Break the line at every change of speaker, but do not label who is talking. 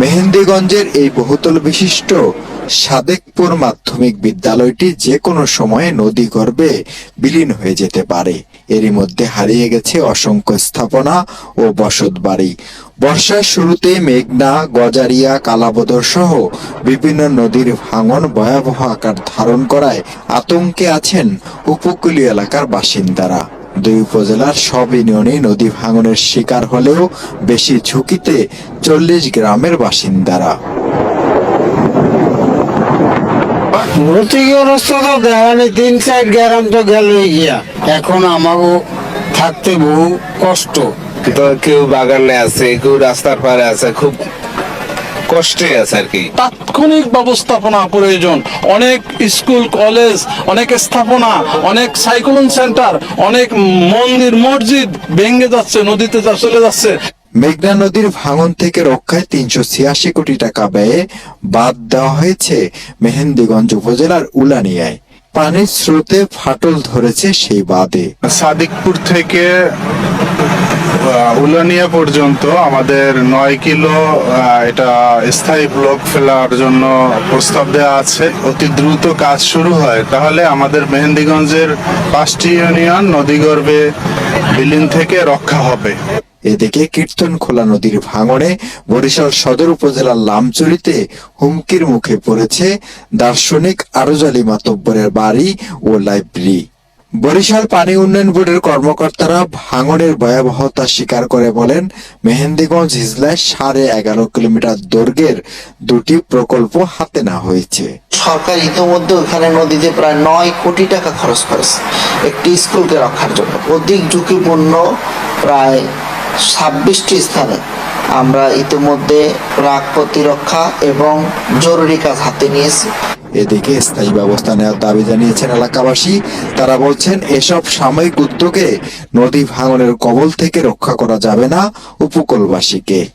মেহেন্দিগঞ্জের এই বহুতল বিশিষ্ট সাদেকপুর মাধ্যমিক বিদ্যালয়টি যে কোনো সময়ে নদী গর্ভে বিলীন হয়ে যেতে পারে। এরই মধ্যে হারিয়ে গেছে অসংখ্য স্থাপনা ও বসতবাড়ি বর্ষার শুরুতে মেঘনা, গজারিয়া, কালাবদর সহ বিভিন্ন নদীর ভাঙন ভয়াবহ আকার ধারণ করায় আতঙ্কে আছেন উপকূলীয় এলাকার বাসিন্দারা। দুই উপজেলার সব ইউনিয়নে নদী ভাঙনের শিকার হলেও বেশি ঝুঁকিতে চল্লিশ গ্রামের বাসিন্দারা।
ক্ষতিগ্রস্ত তো দেখানি তিন চার গ্রাম তো গেলই গিয়া। এখন আমাকে থাকতে বহু কষ্ট।
তো কেউ বাগানে আছে কেউ রাস্তার পারে আছে খুব কষ্টে আছে আর কি।
তাৎক্ষণিক ব্যবস্থাপনা প্রয়োজন। অনেক স্কুল কলেজ অনেক স্থাপনা অনেক সাইক্লোন সেন্টার অনেক মন্দির মসজিদ ভেঙে যাচ্ছে নদীতে যা চলে যাচ্ছে।
মেঘনা নদীর ভাঙন থেকে রক্ষায় তিনশো ছিয়াশি কোটি টাকা ব্যয়ে বাদ দেওয়া হয়েছে মেহেন্দিগঞ্জ উপজেলার উলানিয়ায়। পানির স্রোতে ফাটল ধরেছে সেই বাঁধে।
সাদিকপুর থেকে আহ, উলানিয়া পর্যন্ত আমাদের নয় কিলো আহ, এটা স্থায়ী ব্লক ফেলার জন্য প্রস্তাব দেওয়া আছে। অতি দ্রুত কাজ শুরু হয়। তাহলে আমাদের মেহেন্দিগঞ্জের পাঁচটি ইউনিয়ন নদীগর্ভে বিলীন থেকে রক্ষা হবে।
এদিকে কীর্তন খোলা নদীর ভাঙনে বরিশাল সদর উপজেলার লামচুরিতে হুমকির মুখে পড়েছে দার্শনিক আরজালি মাতব্বরের বাড়ি ও লাইব্রেরি। বরিশাল পানি উন্নয়ন বোর্ডের কর্মকর্তারা ভাঙনের ভয়াবহতা স্বীকার করে বলেন, মেহেন্দিগঞ্জ হিজলায় সাড়ে এগারো কিলোমিটার দৈর্ঘ্যের দুটি প্রকল্প হাতে না হয়েছে।
সরকার ইতিমধ্যে ওখানে নদীতে প্রায় নয় কোটি টাকা খরচ করেছে। একটি স্কুলকে রক্ষার জন্য। অধিক ঝুঁকিপূর্ণ প্রায় ছাব্বিশটি স্থানে আমরা ইতিমধ্যে প্রাক প্রতিরক্ষা এবং জরুরি কাজ হাতে নিয়েছি।
এদিকে স্থায়ী ব্যবস্থা নেওয়ার দাবি জানিয়েছেন এলাকাবাসী। তারা বলছেন, এসব সাময়িক উদ্যোগে নদী ভাঙনের কবল থেকে রক্ষা করা যাবে না উপকূলবাসীকে।